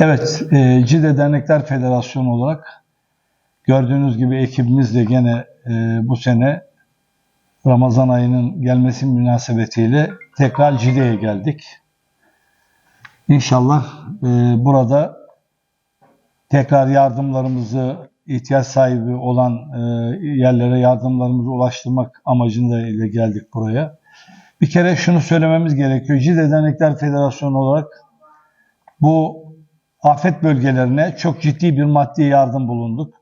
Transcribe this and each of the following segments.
Evet, e, CİDE Dernekler Federasyonu olarak gördüğünüz gibi ekibimizle gene e, bu sene Ramazan ayının gelmesi münasebetiyle tekrar CİDE'ye geldik. İnşallah e, burada tekrar yardımlarımızı ihtiyaç sahibi olan e, yerlere yardımlarımızı ulaştırmak amacında ile geldik buraya. Bir kere şunu söylememiz gerekiyor. CİDE Dernekler Federasyonu olarak bu afet bölgelerine çok ciddi bir maddi yardım bulunduk.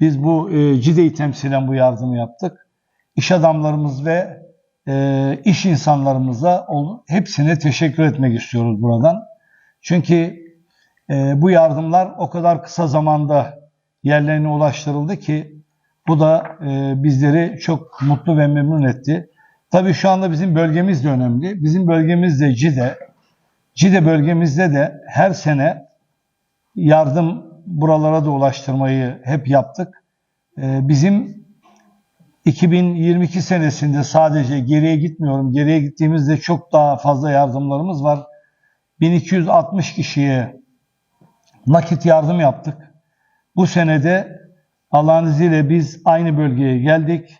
Biz bu e, CİDE'yi temsilen bu yardımı yaptık. İş adamlarımız ve e, iş insanlarımıza hepsine teşekkür etmek istiyoruz buradan. Çünkü e, bu yardımlar o kadar kısa zamanda yerlerine ulaştırıldı ki bu da e, bizleri çok mutlu ve memnun etti. Tabii şu anda bizim bölgemiz de önemli. Bizim bölgemiz de CİDE. CİDE bölgemizde de her sene yardım buralara da ulaştırmayı hep yaptık. Ee, Bizim 2022 senesinde sadece geriye gitmiyorum. Geriye gittiğimizde çok daha fazla yardımlarımız var. 1260 kişiye nakit yardım yaptık. Bu senede Allah'ın izniyle biz aynı bölgeye geldik.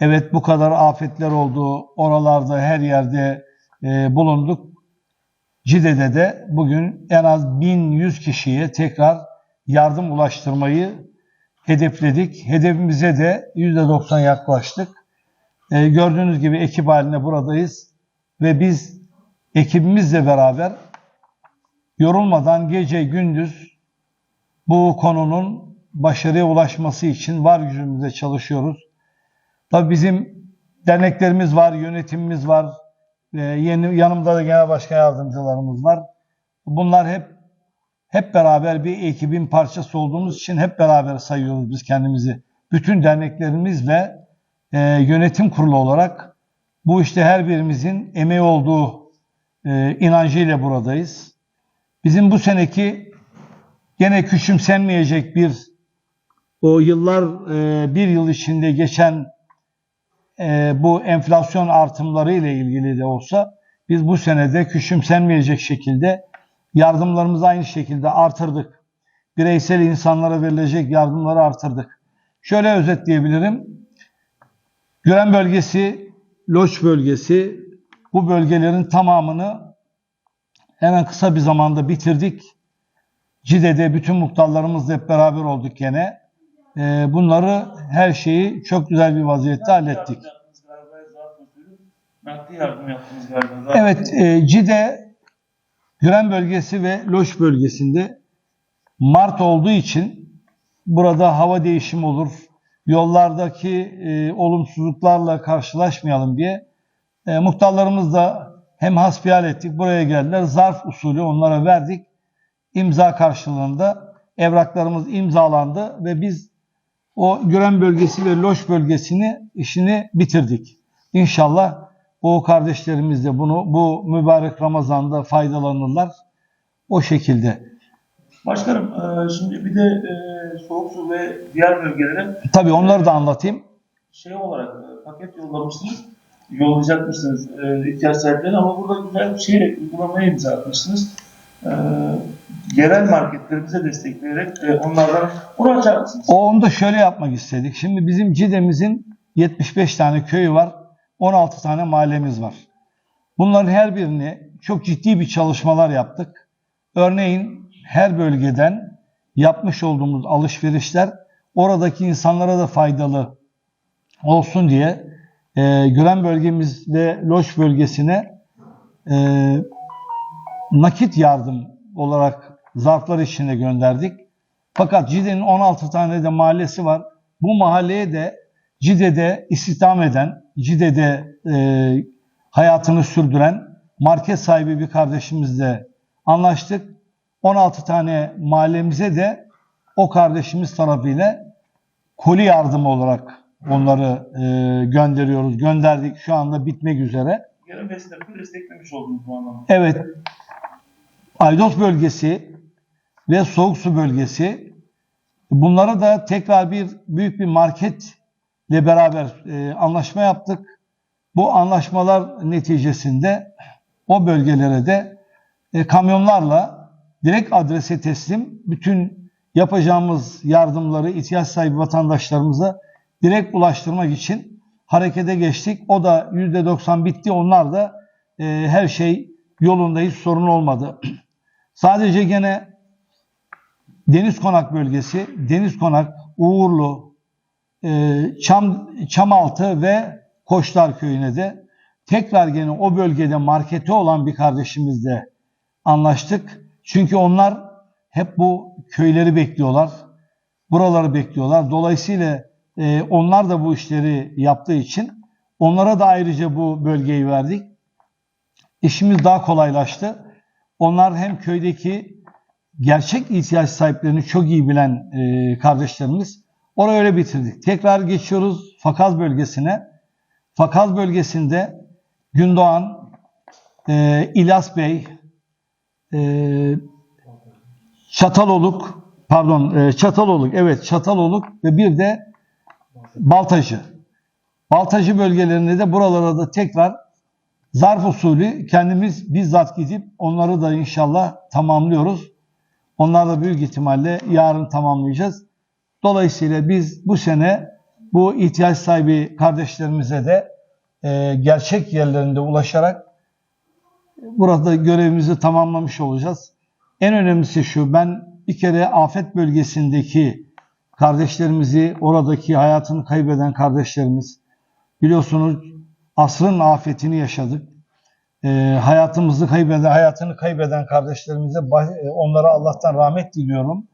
Evet bu kadar afetler oldu. Oralarda her yerde e, bulunduk. Cide'de de bugün en az 1100 kişiye tekrar yardım ulaştırmayı hedefledik. Hedefimize de %90 yaklaştık. Ee, gördüğünüz gibi ekip halinde buradayız ve biz ekibimizle beraber yorulmadan gece gündüz bu konunun başarıya ulaşması için var gücümüzle çalışıyoruz. Tabii bizim derneklerimiz var, yönetimimiz var, ee, yeni yanımda da genel başkan yardımcılarımız var. Bunlar hep hep beraber bir ekibin parçası olduğumuz için hep beraber sayıyoruz biz kendimizi. Bütün derneklerimiz ve e, yönetim kurulu olarak bu işte her birimizin emeği olduğu e, inancıyla buradayız. Bizim bu seneki gene küçümsenmeyecek bir o yıllar e, bir yıl içinde geçen e, bu enflasyon artımları ile ilgili de olsa biz bu senede küçümsenmeyecek şekilde yardımlarımızı aynı şekilde artırdık. Bireysel insanlara verilecek yardımları artırdık. Şöyle özetleyebilirim. Güren bölgesi, Loç bölgesi bu bölgelerin tamamını hemen kısa bir zamanda bitirdik. Cide'de bütün muhtarlarımızla hep beraber olduk gene. Ee, bunları her şeyi çok güzel bir vaziyette hallettik. Evet, e, Cide, Güren bölgesi ve Loş bölgesinde Mart olduğu için burada hava değişimi olur. Yollardaki e, olumsuzluklarla karşılaşmayalım diye e, muhtarlarımız da hem hasbihal ettik, buraya geldiler. Zarf usulü onlara verdik. İmza karşılığında evraklarımız imzalandı ve biz o Güren bölgesi ve Loş bölgesini işini bitirdik. İnşallah o kardeşlerimiz de bunu bu mübarek Ramazan'da faydalanırlar. O şekilde. Başkanım e, şimdi bir de e, soğuk su ve diğer bölgelere Tabii onları da anlatayım. şey olarak e, paket yollamışsınız. Yollayacakmışsınız ihtiyaç sahiplerine ama burada güzel bir şey uygulamaya imza atmışsınız. Yerel marketlerimize destekleyerek e, onlardan bunu açar mısınız? O onu da şöyle yapmak istedik. Şimdi bizim Cide'mizin 75 tane köyü var. 16 tane mahallemiz var. Bunların her birini çok ciddi bir çalışmalar yaptık. Örneğin her bölgeden yapmış olduğumuz alışverişler oradaki insanlara da faydalı olsun diye e, Gülen bölgemiz ve Loş bölgesine e, nakit yardım olarak zarflar içinde gönderdik. Fakat Cide'nin 16 tane de mahallesi var. Bu mahalleye de Cide'de istihdam eden, Cide'de e, hayatını sürdüren market sahibi bir kardeşimizle anlaştık. 16 tane mahallemize de o kardeşimiz tarafıyla koli yardımı olarak onları e, gönderiyoruz. Gönderdik şu anda bitmek üzere. Destekleri desteklemiş oldunuz bu anlamda. Evet. Aydos bölgesi ve Soğuk Su bölgesi bunlara da tekrar bir büyük bir marketle beraber e, anlaşma yaptık. Bu anlaşmalar neticesinde o bölgelere de e, kamyonlarla direkt adrese teslim bütün yapacağımız yardımları ihtiyaç sahibi vatandaşlarımıza direkt ulaştırmak için harekete geçtik. O da %90 bitti. Onlar da e, her şey yolunda hiç sorun olmadı. Sadece gene Deniz Konak bölgesi, Deniz Konak, Uğurlu, e, Çam, Çamaltı ve Koçlar Köyü'ne de tekrar gene o bölgede marketi olan bir kardeşimizle anlaştık. Çünkü onlar hep bu köyleri bekliyorlar. Buraları bekliyorlar. Dolayısıyla e, onlar da bu işleri yaptığı için onlara da ayrıca bu bölgeyi verdik. İşimiz daha kolaylaştı. Onlar hem köydeki gerçek ihtiyaç sahiplerini çok iyi bilen e, kardeşlerimiz. Orayı öyle bitirdik. Tekrar geçiyoruz Fakaz bölgesine. Fakaz bölgesinde Gündoğan, e, İlyas Bey, e, Çataloluk, pardon e, Çataloluk, evet Çataloluk ve bir de Baltacı. Baltacı bölgelerinde de buralara da tekrar zarf usulü kendimiz bizzat gidip onları da inşallah tamamlıyoruz. Onlar da büyük ihtimalle yarın tamamlayacağız. Dolayısıyla biz bu sene bu ihtiyaç sahibi kardeşlerimize de e, gerçek yerlerinde ulaşarak burada görevimizi tamamlamış olacağız. En önemlisi şu, ben bir kere afet bölgesindeki kardeşlerimizi, oradaki hayatını kaybeden kardeşlerimiz, biliyorsunuz asrın afetini yaşadık. E, hayatımızı kaybeden, hayatını kaybeden kardeşlerimize e, onlara Allah'tan rahmet diliyorum.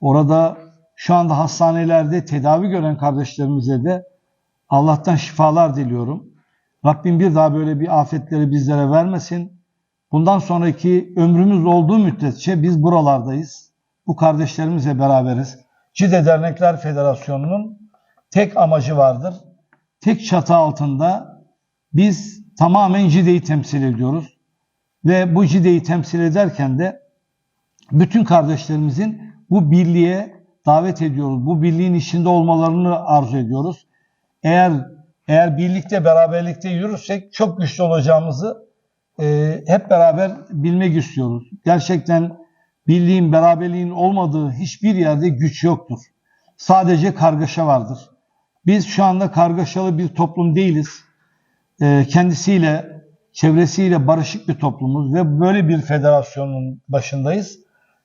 Orada şu anda hastanelerde tedavi gören kardeşlerimize de Allah'tan şifalar diliyorum. Rabbim bir daha böyle bir afetleri bizlere vermesin. Bundan sonraki ömrümüz olduğu müddetçe biz buralardayız. Bu kardeşlerimizle beraberiz. Cide Dernekler Federasyonu'nun tek amacı vardır. Tek çatı altında biz tamamen Cide'yi temsil ediyoruz. Ve bu Cide'yi temsil ederken de bütün kardeşlerimizin bu birliğe davet ediyoruz. Bu birliğin içinde olmalarını arzu ediyoruz. Eğer eğer birlikte, beraberlikte yürürsek çok güçlü olacağımızı e, hep beraber bilmek istiyoruz. Gerçekten birliğin, beraberliğin olmadığı hiçbir yerde güç yoktur. Sadece kargaşa vardır. Biz şu anda kargaşalı bir toplum değiliz. E, kendisiyle, çevresiyle barışık bir toplumuz ve böyle bir federasyonun başındayız.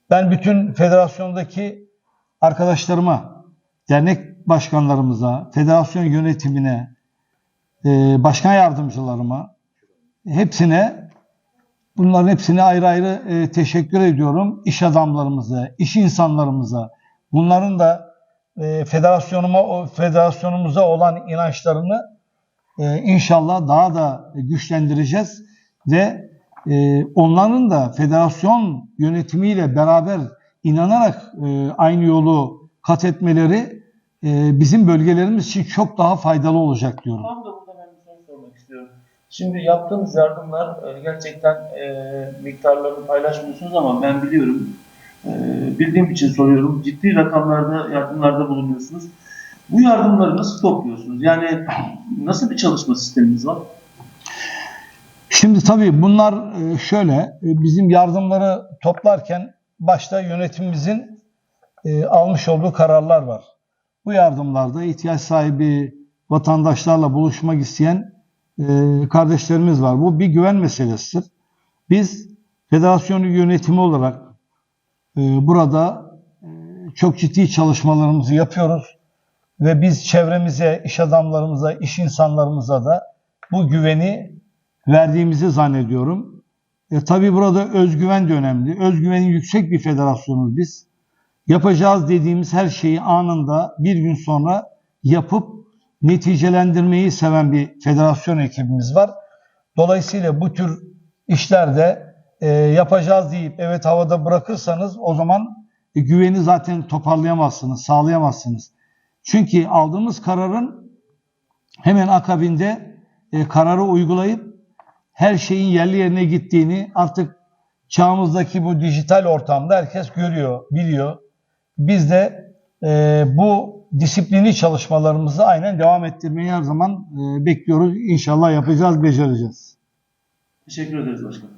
Ben bütün federasyondaki arkadaşlarıma, dernek başkanlarımıza, federasyon yönetimine, e, başkan yardımcılarıma, hepsine bunların hepsine ayrı ayrı e, teşekkür ediyorum. İş adamlarımıza, iş insanlarımıza, bunların da e, federasyonuma, federasyonumuza olan inançlarını e, inşallah daha da güçlendireceğiz ve e, onların da federasyon yönetimiyle beraber inanarak e, aynı yolu kat etmeleri e, bizim bölgelerimiz için çok daha faydalı olacak diyorum. Tam da burada ben bir soru sormak istiyorum. Şimdi yaptığınız yardımlar e, gerçekten e, miktarlarını paylaşmıyorsunuz ama ben biliyorum. E, bildiğim için soruyorum. Ciddi rakamlarda yardımlarda bulunuyorsunuz. Bu yardımları nasıl topluyorsunuz? Yani nasıl bir çalışma sisteminiz var? Şimdi tabii bunlar e, şöyle, e, bizim yardımları toplarken başta yönetimimizin e, almış olduğu kararlar var. Bu yardımlarda ihtiyaç sahibi vatandaşlarla buluşmak isteyen kardeşlerimiz var. Bu bir güven meselesidir. Biz federasyonu yönetimi olarak burada çok ciddi çalışmalarımızı yapıyoruz ve biz çevremize, iş adamlarımıza, iş insanlarımıza da bu güveni verdiğimizi zannediyorum. E, tabii burada özgüven de önemli. Özgüvenin yüksek bir federasyonuz biz. Yapacağız dediğimiz her şeyi anında bir gün sonra yapıp neticelendirmeyi seven bir federasyon ekibimiz var. Dolayısıyla bu tür işlerde e, yapacağız deyip evet havada bırakırsanız o zaman e, güveni zaten toparlayamazsınız, sağlayamazsınız. Çünkü aldığımız kararın hemen akabinde e, kararı uygulayıp her şeyin yerli yerine gittiğini artık çağımızdaki bu dijital ortamda herkes görüyor, biliyor. Biz de e, bu disiplini çalışmalarımızı aynen devam ettirmeyi her zaman e, bekliyoruz. İnşallah yapacağız, becereceğiz. Teşekkür ederiz başkanım.